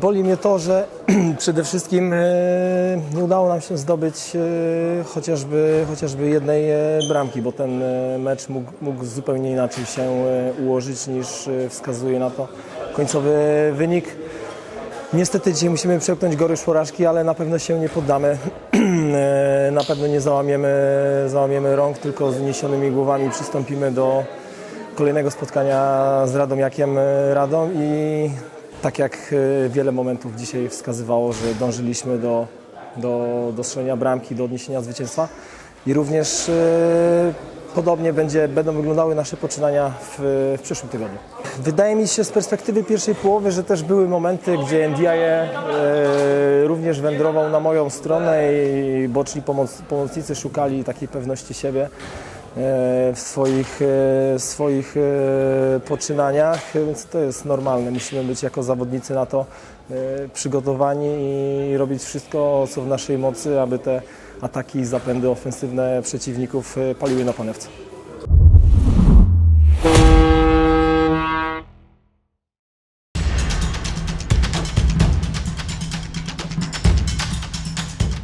Boli mnie to, że przede wszystkim e, nie udało nam się zdobyć e, chociażby, chociażby jednej e, bramki, bo ten mecz mógł, mógł zupełnie inaczej się ułożyć niż wskazuje na to końcowy wynik. Niestety dzisiaj musimy przełknąć goryż porażki, ale na pewno się nie poddamy. Na pewno nie załamiemy, załamiemy rąk, tylko z uniesionymi głowami przystąpimy do kolejnego spotkania z Radomiakiem Radom i tak jak e, wiele momentów dzisiaj wskazywało, że dążyliśmy do, do, do strzelenia bramki, do odniesienia zwycięstwa i również e, podobnie będzie, będą wyglądały nasze poczynania w, w przyszłym tygodniu. Wydaje mi się z perspektywy pierwszej połowy, że też były momenty, gdzie Ndiaye e, również wędrował na moją stronę i boczni pomoc, pomocnicy szukali takiej pewności siebie E, w swoich, e, swoich e, poczynaniach, więc to jest normalne. Musimy być jako zawodnicy na to przygotowani i robić wszystko, co w naszej mocy, aby te ataki i zapędy ofensywne przeciwników paliły na panewce.